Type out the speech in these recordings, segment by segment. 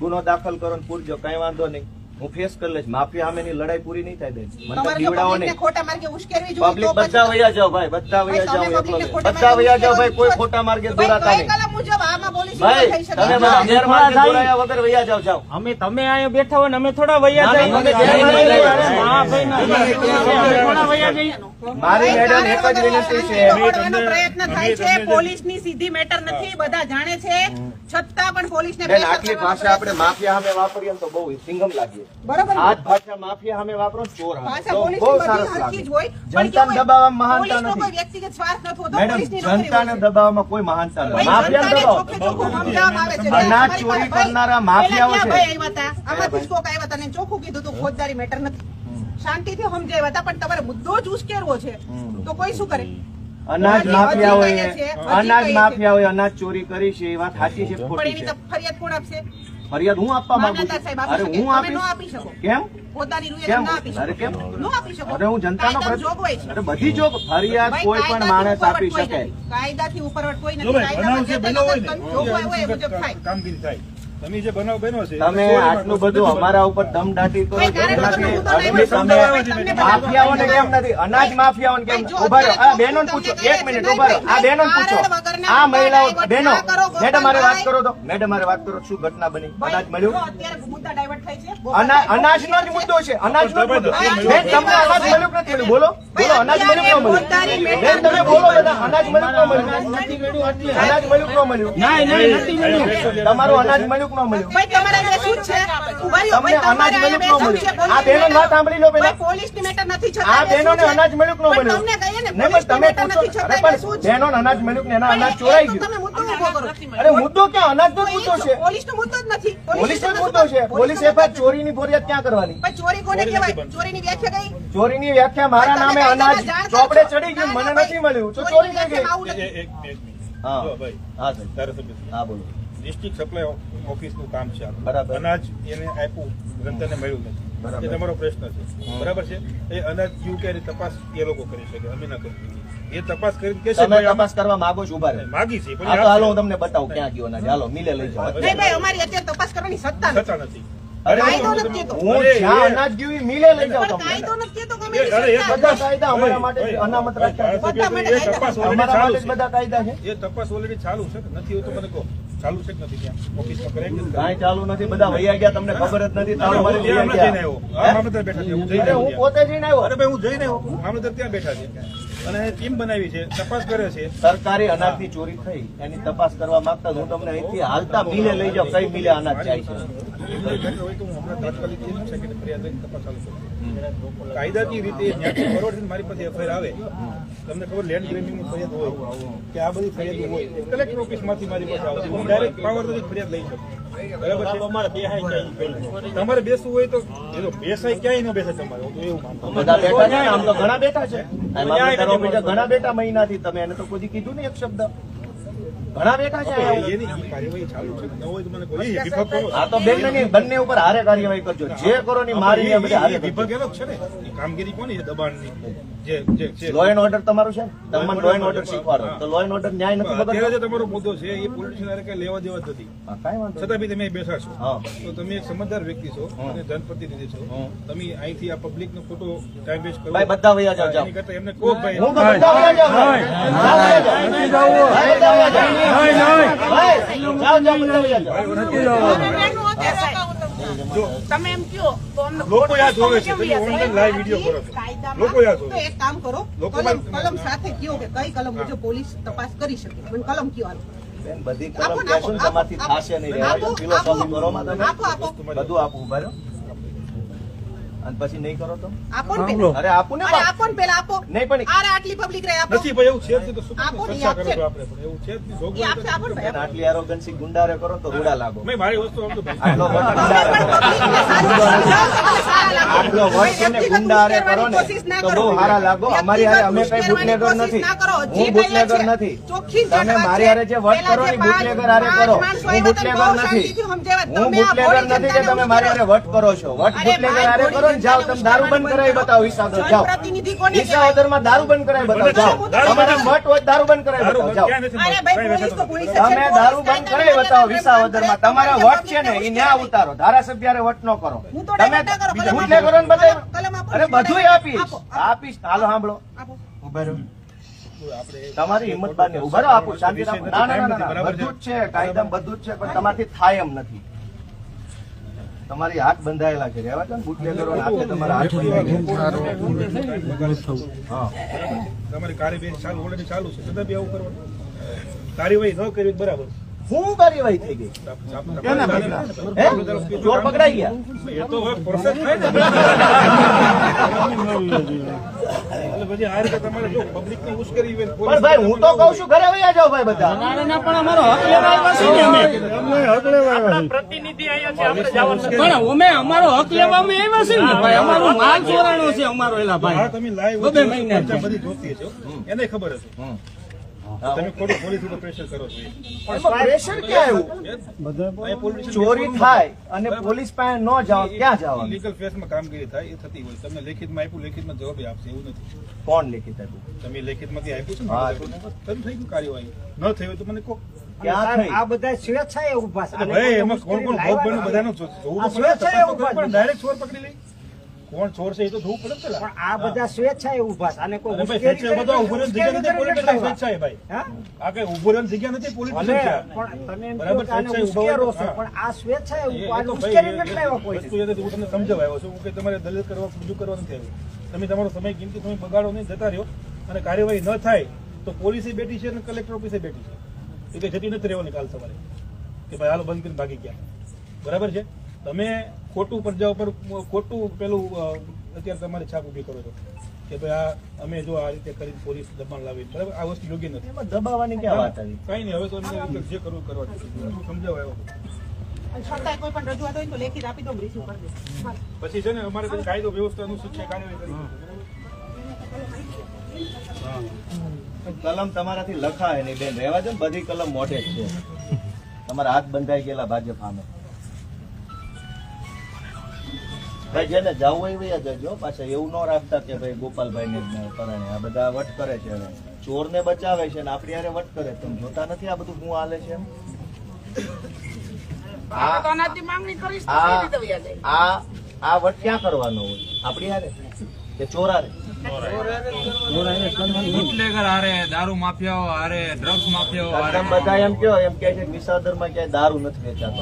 ગુનો દાખલ કરો ને પૂરજો કઈ વાંધો નહીં. હું ફેસ કરી લઈશ. માફિયા સામેની લડાઈ પૂરી નહીં થાય બેન. મને પબ્લિકને નહીં. પબ્લિક બધા વયા જાઓ ભાઈ બધા વયા જાઓ એકલો બધા વયા જાઓ ભાઈ કોઈ ખોટા માર્ગે દોરાતા નહીં. મુજબ આમાં પોલીસ થઈ શકે. તમે છે? બધા ગેરમાર્ગે થાય. દોરાયા વગર વયા જાઓ જાઓ. અમે તમે અહીંયા બેઠા હોય ને અમે થોડા વૈયા ના, જઈએ ના, અમે અમે ગેરમાર્ગે જઈએ. હા, ભાઈ, ના, અમે થોડા વૈયા જઈએ. મારી મેડમ એક જ વિનંતી છે. પ્રયત્ન થાય છે. તમને- પોલીસની સીધી મેટર નથી. બધા જાણે છે. છતાં પણ પોલીસને બેન આટલી ભાષા આપણે માફિયા સામે વાપરીએ તો બહુ સિંગમ લાગીએ. બરોબર આ ભાષા માફિયા સામે વાપરો ચોર બહુ સરસ લાગે. જનતાને દબાવવામાં મહાનતા નથી. વ્યક્તિગત સ્વાર્થ નથી હોતો, મેડમ જનતાને દબાવવામાં કોઈ મહાનતા નથી. ભાઈ, અનાજ ચોરી કરનારા માફિયાઓ છે. ક્યાં ભાઈ આવ્યા હતા? આમાંથી જ કોક આવ્યા હતા ને ચોખ્ખું કીધું હતું, ફોજદારી મેટર નથી. શાંતિથી સમજાવ્યા હતા પણ તમારે મુદ્દો જ ઉશ્કેરવો છે. તો કોઈ શું કરે? અનાજ માફિયાઓએ હજી અનાજ હોય માફિયાઓએ અનાજ ચોરી કરી છે એ વાત સાચી છે પણ ખોટી છે? ફરિયાદ કોણ આપશે? ફરિયાદ હું આપવા માંગુ છું? સાહેબ અરે હું આપી શકો. કેમ? પોતાની રૂએ ના આપી શકો. અરે આપી શકો. અરે હું જનતાનો જોગવાઈ છે. અરે બધી જો ફરિયાદ કોઈ પણ કાયદાથી માણસ આપી કોઈ શકે. નથી. કાયદાથી ઉપરવટ કોઈ નથી. બન્યો હોય ને જોગવાઈ હોય એ એ મુજબ થાય. કામગીરી થાય. તમે જે બનાવ બન્યો છે તમે આટલું બધું અમારા ઉપર કરો વગરનો મુદ્દો તમે માફિયાઓને કેમ નથી? અનાજ માફિયાઓને કેમ ઊભા રહો. આ બહેનો પૂછો. એક છે, મિનિટ ઊભા રહો. આ બહેનો પૂછો. આ મહિલાઓ બહેનો ના કરો, મેડમ મારે વાત કરો તો. મેડમ મારે વાત કરો. શું ઘટના બની? અનાજ મળ્યું? અનાજ અનાજનો જ મુદ્દો છે. અનાજ નો મુદ્દો. બેન તમને અનાજ મળ્યું નથી? મળ્યું બોલો. બોલો અનાજ મળ્યું કે ન મળ્યું? બેન તમે બોલો બધા અનાજ મળ્યું કે ન મળ્યું? અનાજ મળ્યું કે ન મળ્યું? ના નહીં નથી મળ્યું તમારું અનાજ મળ્યું. કે ના મળ્યું. ભાઈ, તમારા બે શું છે? ઊભા તમને ભાઈ, અનાજ તમારે મળ્યું અહીંયા કે ન શું છે? મળ્યું આ બેનો ના સાંભળી લો પેલા. પોલીસની મેટર નથી છતાં આ બેનો ને અનાજ મળ્યું કે ન મળ્યું. તમને કહીએ ને, નહીં પણ તમે પૂછો. અરે પણ બેનો ને અનાજ મળ્યું કે એના અનાજ ચોરાઈ ગયું. તમે મુદ્દો ઊભો કરો. અરે મુદ્દો કે અનાજ નો મુદ્દો છે. પોલીસનો મુદ્દો જ નથી. પોલીસ નો મુદ્દો છે. પોલીસ એફઆઈઆર ચોરીની ફરિયાદ ક્યાં કરવાની? પણ ચોરી કોને કહેવાય? ચોરીની વ્યાખ્યા કઈ? ચોરીની વ્યાખ્યા મારા નામે અનાજ ચોપડે ચડી ગયું મને નથી મળ્યું. તો ચોરી થઈ ગઈ. એ-. એ- એક મિનિટ. હા. ભાઈ હા સાહેબ. હા બોલો. ડિસ્ટ્રિક્ટ સપ્લાય ઓફિસનું કામ છે બરાબર. અનાજ એને આપ્યું જનતાને મળ્યું નથી. એ તમારો પ્રશ્ન છે. બરાબર છે? એ અનાજ યુ કે તપાસ એ લોકો કરી શકે અમે ના કરી એ તપાસ કરી કે છે તમે તપાસ કરવા માંગો છો ઊભા રહો. માંગી છે પણ હાલો હું તમને બતાવું ક્યાં ગયો ના હાલો મિલે લઈ જાઓ. નહીં ભાઈ અમારી અત્યારે તપાસ કરવાની સત્તા નથી. નથી. અરે કાયદો નથી કહેતો. હું જ્યાં અનાજ ગયું મિલે લઈ જાઓ તમે કાયદો નથી કહેતો કે અમે એ- અરે, એ સત્તા. બધા નથી. કાયદા અમારા માટે અનામત રાખ્યા બધા માટે એ તપાસ અમારા માટે બધા કાયદા છે. એ તપાસ ઓલરેડી ચાલુ છે કે નથી એવું તો મને કહો. ચાલુ છે કે નથી ત્યાં ઓફિસમાં કરાવી દીધું? કાંઈ ચાલુ નથી બધા વૈયા ગયા તમને ખબર જ નથી તાળું મારી ત્યાં જઈને. આવ્યો. મામલતદાર બેઠા છે. હું જઈને હું પોતે જઈને આવ્યો અરે ભાઈ હું જઈને આવ્યો. મામલતદાર ત્યાં બેઠા છે અને ટીમ બનાવી છે તપાસ કરે છે. સરકારી અનાજની ચોરી થઈ એની તપાસ કરવા માંગતા હું તમને અહીંથી હાલતા મિલે લઈ જાઉં કઈ મિલે અનાજ જાય છે. હોય તો હું હમણાં તાત્કાલિક જે છે કે ફરિયાદ લઈને તપાસ ચાલુ કરું. કાયદાકીય રીતે મારી પાસે એફઆઈઆર આવે તમને ખબર લેન્ડ ગ્રેમિંગ ફરિયાદ હોય કે આ બધી ફરિયાદ હોય કલેક્ટર ઓફિસમાંથી મારી પાસે આવશે હું ડાયરેક્ટ પાવર ફરિયાદ લઈ શકું. તમારે બેસવું હોય તો બેસાય ક્યાંય ન બેસે તમારે હું તો એવું માનતો બધા બેઠા છે? આમ તો ઘણા બેઠા છે. થી ઘણા બેઠા મહિનાથી તમે એને તો કોઈ કીધું નહીં એક શબ્દ. ઘણા બેઠા છે. અહીંયા. કાર્યવાહી ચાલુ છે. ન હોય તો મને કોઈ ઈ વિભાગ કરો. આ તો બેન નહીં બંને ઉપર હારે કાર્યવાહી કરજો. જે કરો ની મારી બધી હારે વિભાગ એનો છે ને. કામગીરી કોની દબાણની. જે જે લો એન્ડ ઓર્ડર તમારું છે? ને? લો એન્ડ ઓર્ડર શીખવાડો. તો લો એન્ડ ઓર્ડર ન્યાય નથી બગડતો? જે તમારો મુદ્દો છે એ પોલિટિશિયન હારે કઈ લેવા દેવા જ નથી. વાંધો છતાં બી તમે બેઠા છો. હા. તો તમે એક સમજદાર વ્યક્તિ છો અને જનપ્રતિનિધિ છો. તમે અહીંથી આ પબ્લિક નો ખોટો ટાઈમ વેસ્ટ કરો. બધા વયા એની કરતા એમને કહો ભાઈ. હું બધા વયા જાઉં. તમે એમ કયો લોકો યાદ છે. કરો લોકો યાદ એક કામ કરો. કલમ કલમ સાથે કયો કે કઈ કલમ મુજબ પોલીસ તપાસ કરી શકે. મને કલમ કયો બધી આપો કલમ તમારથી થશે નહીં. ફિલોસોફી કરો ઊભા રહ્યો. અને પછી નહીં કરો તો? આપો ને. અરે આપું ને આપો ને પેલા આપો. નહીં પણ અરે આટલી પબ્લિક રહે આપો. નથી ભાઈ એવું છે તો શું આપો ને, આપશે. આપણે એવું છે જ નહીં. એ જોગવાઈ આપશે આપો ને આટલી એરોગન્સી ગુંડારે કરો તો રૂડા લાગો. મેં મારી વસ્તુ આમ ભાઈ. આટલો વટ આટલો આટલો ને ગુંડારે કરો ને તો બહુ સારા લાગો. અમારી હારે અમે કઈ બુટલેગર નથી. હું બુટલેગર નથી. તમે મારી હારે જે વટ કરો ને બુટલેગર હારે કરો. હું બુટલેગર નથી. હું બુટલેગર નથી કે તમે મારી હારે વટ કરો છો. વટ બુટલેગર હારે કરો ને જાઓ તમે દારૂ બંધ કરાવી બતાવો વિસાવદર જાઓ. વિસાવદરમાં દારૂ બંધ કરાવી બતાવો જાઓ. તમારે મઠ હોય દારૂ બંધ કરાવી બતાવો જાઓ. તમે દારૂ બંધ કરાવી બતાવો વિસાવદરમાં તમારે વટ છે ને એ ન્યા ઉતારો ધારાસભ્ય વટ નો કરો. તમે હું ને કરો ને બધા. અરે બધું આપીશ. આપો, આપો. આપીશ હાલો સાંભળો. ઊભા તમારી હિંમત બારની ઊભા રહો આપું. શાંતિ ના ના ના, ના ના બરાબર બધું જ છે કાયદા બધું જ છે પણ તમારથી થાય એમ નથી. તમારી હાથ બંધાયેલા છે. રહેવા દો ને બુટલેગરો હાથે તમારા હાથ બંધાયેલા હા. તમારી કાર્યવાહી ચાલુ ઓલરેડી ચાલુ છે. છતાં બી આવું કરવાનું. કાર્યવાહી ન કરવી બરાબર શું કાર્યવાહી થઈ ગઈ. ચોર પકડાઈ ગયા. એ તો હવે પણ ભાઈ હું તો કઉ છું ઘરે વયા જાઓ ભાઈ બધા. ના, ના, પણ અમારો હક લેવા આવ્યા છીએ પ્રતિનિધિ અહીંયા છે આપણે જવાનું નથી. પણ અમે અમારો હક લેવા અમે આવ્યા છીએ ને ભાઈ અમારો માલ ચોરાણો છે અમારો એલા ભાઈ. તમે લાઈવ બબે મહિના બધી જોતી હશો. એને ખબર હશે. તમે ખોટું પોલીસ ઉપર પ્રેશર કરો છો. એ. પ્રેશર ક્યાં આવ્યું? ચોરી થાય અને પોલીસ પાસે ન જાઓ ક્યાં જાવ લીગલ ફેસમાં કામગીરી થાય એ થતી હોય. તમને લેખિતમાં આપ્યું લેખિતમાં જવાબ આપશે એવું નથી. કોણ લેખિત આપ્યું? તમે લેખિતમાંથી આપ્યું છે. તમે થઈ ગયું કાર્યવાહી ન થઈ હોય તો મને કહો. આ બધા સ્વેચ્છાએ ઊભા છે. ભાઈ એમાં કોણ કોણ ભોગ બન્યું? બધાનું જોવું. ડાયરેક્ટ ચોર પકડી લઈ. કોણ ચોર છે એ તો જોવું પડે ને પણ આ બધા સ્વેચ્છાએ ઊભા છે. અને કોઈ બધા ઊભો રહેવાની જગ્યા નથી, પોલીસ સ્વેચ્છાએ ભાઈ. આ કઈ ઊભો રહેવાની જગ્યા નથી પોલીસ પણ તમે બરાબર, સ્વેચ્છાએ ઊભા છો, પણ આ સ્વેચ્છાએ ઊભા, આ ઉશ્કેરી નથી લાવ્યો કોઈ વસ્તુ એ હું તમને સમજાવવા છું. કે તમારે દલીલ કરવા બીજું કરવા નથી આવ્યું તમે તમારો સમય કિંમતી સમય બગાડો નહીં જતા રહ્યો. અને કાર્યવાહી ન થાય તો પોલીસે બેઠી છે અને કલેક્ટર ઓફિસે બેઠી છે. એટલે જતી નથી રહેવાની કાલ સવારે. કે ભાઈ હાલો બંધ કરીને ભાગી ગયા. બરાબર છે? તમે ખોટું પ્રજા ઉપર ખોટું પેલું અત્યારે તમારે છાપ ઊભી કરો છો. કે ભાઈ આ અમે જો આ રીતે કરી પોલીસ દબાણ લાવી. બરાબર? આ વસ્તુ યોગ્ય નથી. એમાં દબાવવાની ક્યાં વાત આવી? કઈ નહીં હવે તો એમને જે કરવું કરવા સમજાવવા આવ્યો છતાંય કોઈ પણ રજૂઆત હોય તો લેખિત આપી દો રિસીવ કરી દે. પછી છે ને અમારે કાયદો વ્યવસ્થા અનુસૂચિત છે કાર્યવાહી કરી કલમ તમારાથી લખાય નહીં બેન. રહેવા છે ને બધી કલમ મોઢે જ છે. તમારા હાથ બંધાઈ ગયેલા ભાજપ સામે. ભાઈ જેને જવું હોય વયા જજો પાછા એવું ન રાખતા કે ભાઈ ગોપાલભાઈ ને પરાણે આ બધા વટ કરે છે ચોર ને બચાવે છે ને આપણી હારે વટ કરે તમે જોતા નથી આ બધું શું હાલે છે એમ? આ આ આ આ વટ ક્યાં કરવાનો હોય? આપણી હારે? કે ચોર હારે બુટલેગર હારે દારૂ માફિયાઓ હારે ડ્રગ્સ માફિયાઓ હારે. બધા એમ કહો એમ કે છે વિસાદરમાં ક્યાંય દારૂ નથી વેચાતો.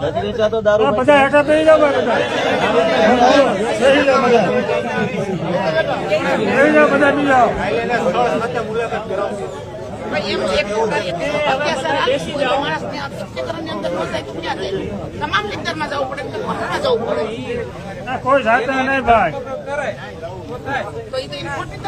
નથી વેચાતો દારૂ બધા હેઠા થઈ બધા. બધા તમામ લેક્ચરમાં જવું પડે જવું પડે ના, કોઈ સાથે નહીં ભાઈ તો એ તો ઇમ્પોર્ટન્ટ